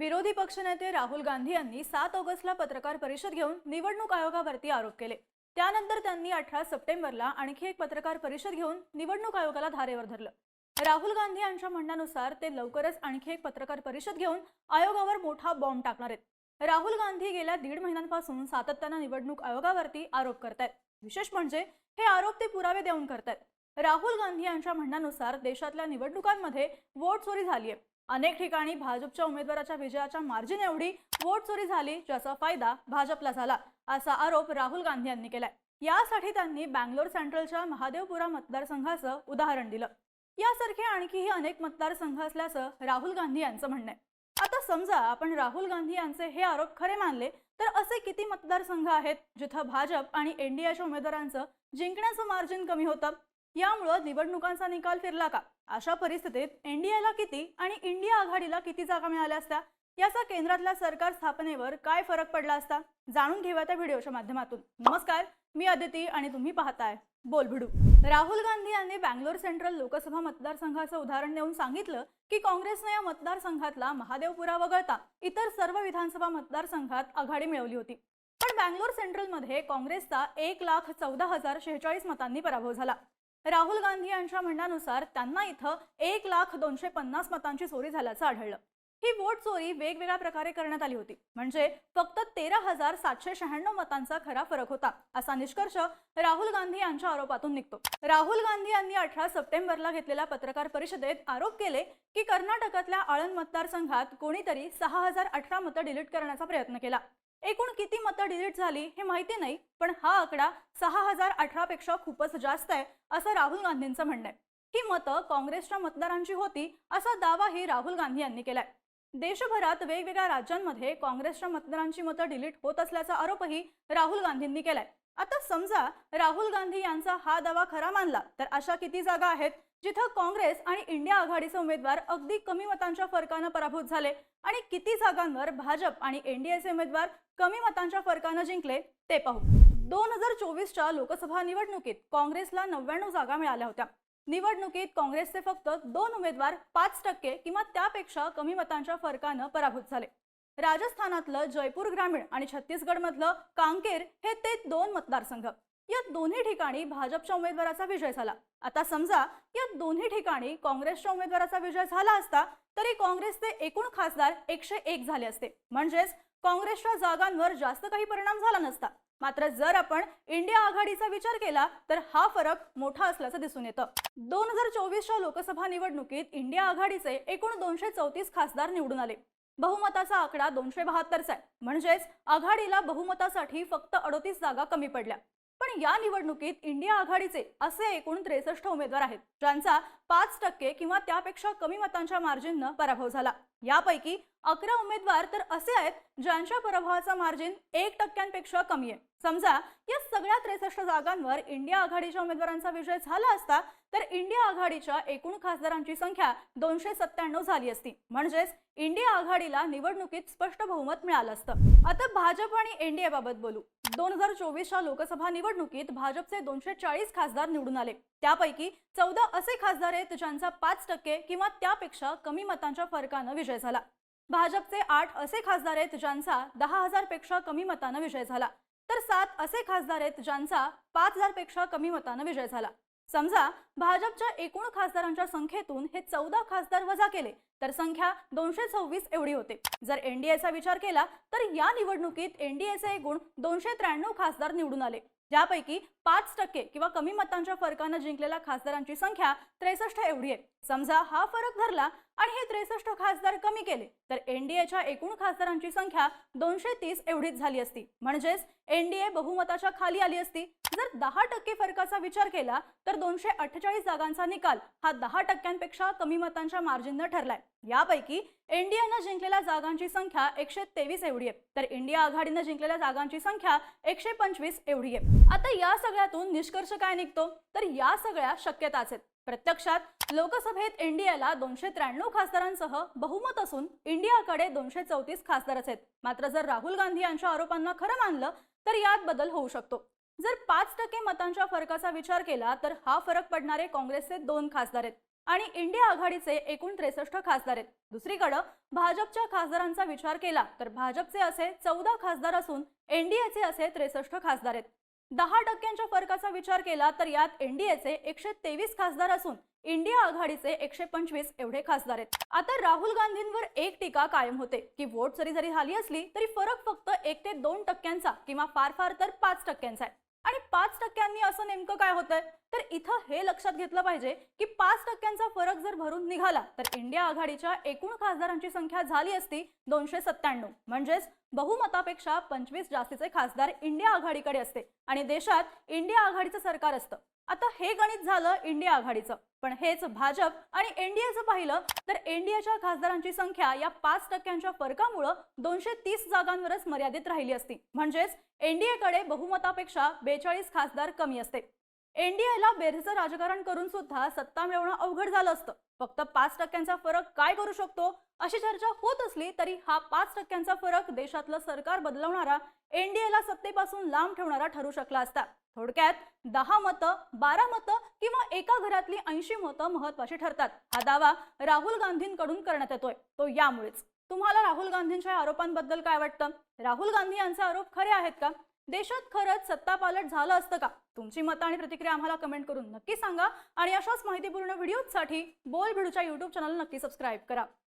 विरोधी पक्षनेते राहुल गांधी यांनी सात ऑगस्टला पत्रकार परिषद घेऊन निवडणूक आयोगावरती आरोप केले. त्यानंतर त्यांनी अठरा सप्टेंबरला आणखी एक पत्रकार परिषद घेऊन निवडणूक आयोगाला धारेवर धरलं. राहुल गांधी यांच्या म्हणण्यानुसार ते लवकरच आणखी एक पत्रकार परिषद घेऊन आयोगावर मोठा बॉम्ब टाकणार आहेत. राहुल गांधी गेल्या दीड महिन्यांपासून सातत्यानं निवडणूक आयोगावरती आरोप करतायत. विशेष म्हणजे हे आरोप ते पुरावे देऊन करतायत. राहुल गांधी यांच्या म्हणण्यानुसार देशातल्या निवडणुकांमध्ये वोट चोरी झालीय. अनेक ठिकाणी भाजपच्या उमेदवाराच्या विजयाच्या मार्जिन एवढी वोट चोरी झाली ज्याचा फायदा भाजपला झाला असा आरोप राहुल गांधी यांनी केलाय. यासाठी त्यांनी बँगलोर सेंट्रलच्या महादेवपुरा मतदारसंघाचं उदाहरण दिलं. यासारखे आणखीही अनेक मतदारसंघ असल्याचं राहुल गांधी यांचं म्हणणं आहे. आता समजा आपण राहुल गांधी यांचे हे आरोप खरे मानले तर असे किती मतदारसंघ आहेत जिथं भाजप आणि एनडीएच्या उमेदवारांचं जिंकण्याचं मार्जिन कमी होतं? यामुळं निवडणुकांचा निकाल फिरला का? अशा परिस्थितीत एनडीएला किती आणि इंडिया आघाडीला किती जागा मिळाल्या असत्या? याचा केंद्रातल्या सरकार स्थापनेवर काय फरक पडला असता? जाणून घेऊया त्या व्हिडिओच्या माध्यमातून. नमस्कार मी अदिती आणि तुम्ही पाहताय बोल भिडू राहुल गांधी यांनी बँगलोर सेंट्रल लोकसभा मतदारसंघाचं उदाहरण देऊन सांगितलं की काँग्रेसने या मतदारसंघातला महादेवपुरा वगळता इतर सर्व विधानसभा मतदारसंघात आघाडी मिळवली होती. पण बँगलोर सेंट्रलमध्ये काँग्रेसचा एक लाख चौदा हजार शेहेचाळीस मतांनी पराभव झाला. राहुल गांधी यांच्या म्हणण्यानुसार त्यांना इथं एक लाख दोनशे पन्नास मतांची चोरी झाल्याचं आढळलं. ही वोट चोरी वेगवेगळ्या प्रकारे करण्यात आली होती. म्हणजे फक्त तेरा हजार सातशे शहाण्णव मतांचा खरा फरक होता असा निष्कर्ष राहुल गांधी यांच्या आरोपातून निघतो. राहुल गांधी यांनी अठरा सप्टेंबरला घेतलेल्या पत्रकार परिषदेत आरोप केले की कर्नाटकातल्या आळंद मतदारसंघात कोणीतरी सहा हजार अठरा मतं डिलीट करण्याचा प्रयत्न केला. एकूण किती मतं डिलीट झाली हे माहिती नाही पण हा आकडा सहा हजार अठरा पेक्षा खूपच जास्त आहे असं राहुल गांधींचं म्हणणं आहे. ही मतं काँग्रेसच्या मतदारांची होती असा दावाही राहुल गांधी यांनी केलाय. देशभरात वेगवेगळ्या राज्यांमध्ये काँग्रेसच्या मतदारांची मतं डिलीट होत असल्याचा आरोपही राहुल गांधींनी केलाय. आता समजा राहुल गांधी यांचा हा दावा खरा मानला तर अशा किती जागा आहेत? जिथं काँग्रेस आणि इंडिया आघाडीचे उमेदवार अगदी कमी मतांच्या फरकानं पराभूत झाले आणि किती जागांवर भाजप आणि एनडीएचे उमेदवार कमी मतांच्या फरकानं जिंकले ते पाहू. दोन हजार चोवीसच्या लोकसभा निवडणुकीत काँग्रेसला नव्याण्णव जागा मिळाल्या होत्या. निवडणुकीत काँग्रेसचे फक्त दोन उमेदवार पाच टक्के किंवा त्यापेक्षा कमी मतांच्या फरकानं पराभूत झाले. राजस्थानातलं जयपूर ग्रामीण आणि छत्तीसगडमधलं कांकेर हे ते दोन मतदारसंघ. या दोन्ही ठिकाणी भाजपच्या उमेदवाराचा विजय झाला. आता समजा या दोन्ही ठिकाणी काँग्रेसच्या उमेदवाराचा विजय झाला असता तरी काँग्रेसचे एकूण खासदार एकशे एक झाले असते. म्हणजेच काँग्रेसच्या जागांवर जास्त काही परिणाम झाला नसता. मात्र जर आपण इंडिया आघाडीचा विचार केला तर हा फरक मोठा असल्याचं दिसून येतं. दोन हजार चोवीसच्या लोकसभा निवडणुकीत इंडिया आघाडीचे एकूण दोनशे चौतीस खासदार निवडून आले. बहुमताचा आकडा दोनशे बहात्तरचा आहे. म्हणजेच आघाडीला बहुमतासाठी फक्त अडोतीस जागा कमी पडल्या. पण या निवडणुकीत इंडिया आघाडीचे असे एकूण त्रेसष्ट उमेदवार आहेत ज्यांचा पाच टक्के किंवा त्यापेक्षा कमी मतांच्या मार्जिननं पराभव झाला. यापैकी अकरा उमेदवार तर असे आहेत ज्यांच्या पराभवाचा मार्जिन एक टक्क्यांपेक्षा कमी आहे. समजा या सगळ्या त्रेसष्ट जागांवर इंडिया आघाडीच्या उमेदवारांचा विजय झाला असता तर इंडिया आघाडीच्या एकूण खासदारांची संख्या दोनशे सत्त्याण्णव झाली असती. म्हणजेच इंडिया आघाडीला निवडणुकीत स्पष्ट बहुमत मिळालं असतं. आता भाजप आणि एनडीए बाबत बोलू. दोन हजार चोवीसच्या लोकसभा निवडणुकीत भाजपचे दोनशे चाळीस खासदार निवडून आले. त्यापैकी चौदा असे खासदार आहेत ज्यांचा पाच टक्के किंवा त्यापेक्षा कमी मतांच्या फरकानं विजय झाला. भाजपचे आठ असे खासदार आहेत ज्यांचा दहा हजारपेक्षा कमी मतानं विजय झाला. तर सात असे खासदार आहेत ज्यांचा पाच हजारपेक्षा कमी मतानं विजय झाला. समजा भाजपच्या एकूण खासदारांच्या संख्येतून हे चौदा खासदार वजा केले तर संख्या दोनशे सव्वीस एवढी होते. जर एनडीएचा विचार केला तर या निवडणुकीत एनडीएचे एकूण दोनशे त्र्याण्णव खासदार निवडून आले. ज्यापैकी पाच टक्के किंवा कमी मतांच्या फरकानं जिंकलेल्या खासदारांची संख्या त्रेसष्ट एवढी आहे. समजा हा फरक धरला आणि हे त्रेसष्ट खासदार कमी केले तर एनडीएच्या एकूण खासदारांची संख्या दोनशे तीस एवढीच झाली असती. म्हणजेच एनडीए बहुमताच्या खाली आली असती. जर दहा टक्के फरकाचा विचार केला तर दोनशे अठ्ठेचाळीस जागांचा निकाल हा दहा टक्क्यांपेक्षा कमी मतांच्या मार्जिननं ठरलाय. यापैकी एनडीएनं जिंकलेल्या जागांची संख्या एकशे तेवीस एवढी आहे. तर इंडिया आघाडीनं जिंकलेल्या जागांची संख्या एकशे पंचवीस एवढी आहे. आता या सगळ्यातून निष्कर्ष काय निघतो? तर या सगळ्या शक्यताच आहेत. प्रत्यक्षात लोकसभेत इंडियाला दोनशे त्र्याण्णव खासदारांसह बहुमत असून इंडियाकडे दोनशे चौतीस खासदारच आहेत. मात्र जर राहुल गांधी यांच्या आरोपांना खरं मानलं तर यात बदल होऊ शकतो. जर पाच टक्के मतांच्या फरकाचा विचार केला तर हा फरक पडणारे काँग्रेसचे दोन खासदार आहेत. आणि इंडिया आघाडीचे एकूण त्रेसष्ट खासदार आहेत. दुसरीकडे भाजपच्या खासदारांचा विचार केला तर भाजपचे असे चौदा खासदार असून एनडीएचे असे त्रेसष्ट खासदार आहेत. दहा टक्क्यांच्या फरकाचा विचार केला तर यात एनडीएचे एकशे तेवीस खासदार असून इंडिया आघाडीचे एकशे पंचवीस एवढे खासदार आहेत. आता राहुल गांधींवर एक टीका कायम होते की वोट जरी जरी झाली असली तरी फरक फक्त एक ते दोन टक्क्यांचा किंवा फार फार तर पाच टक्क्यांचा आहे. आणि पाच टक्क्यांनी असं नेमकं काय होतंय? तर इथं हे लक्षात घेतलं पाहिजे की पाच टक्क्यांचा फरक जर भरून निघाला तर इंडिया आघाडीच्या एकूण खासदारांची संख्या झाली असती दोनशे सत्त्याण्णव. म्हणजेच बहुमतापेक्षा पंचवीस जास्तीचे खासदार इंडिया आघाडीकडे असते आणि देशात इंडिया आघाडीचं सरकार असतं. आता हे गणित झालं इंडिया आघाडीचं. पण हेच भाजप आणि एनडीएचं पाहिलं तर एनडीएच्या खासदारांची संख्या या पाच टक्क्यांच्या फरकामुळं दोनशे तीस जागांवरच मर्यादित राहिली असती. म्हणजेच एनडीएकडे बहुमतापेक्षा बेचाळीस खासदार कमी असते. एनडीएला बेरचं राजकारण करून सुद्धा सत्ता मिळवणं अवघड झालं असतं. फक्त पाच टक्क्यांचा फरक काय करू शकतो? अशी चर्चा होत असली तरी हा पाच टक्क्यांचा फरक देशातलं सरकार बदलवणारा एनडीएला सत्तेपासून लांब ठेवणारा ठरू शकला असता. थोडक्यात दहा मतं बारा मतं किंवा एका घरातली ऐंशी मतं महत्वाची ठरतात. हा दावा राहुल गांधींकडून करण्यात येतोय. तो यामुळेच. तुम्हाला राहुल गांधींच्या आरोपांबद्दल काय वाटतं? राहुल गांधी यांचे आरोप खरे आहेत का? देशात खरंच सत्तापालट झालं असतं का? तुमची मतं आणि प्रतिक्रिया आम्हाला कमेंट करून नक्की सांगा आणि अशाच माहितीपूर्ण व्हिडिओजसाठी बोल भिडूच्या युट्यूब चॅनल नक्की सबस्क्राईब करा.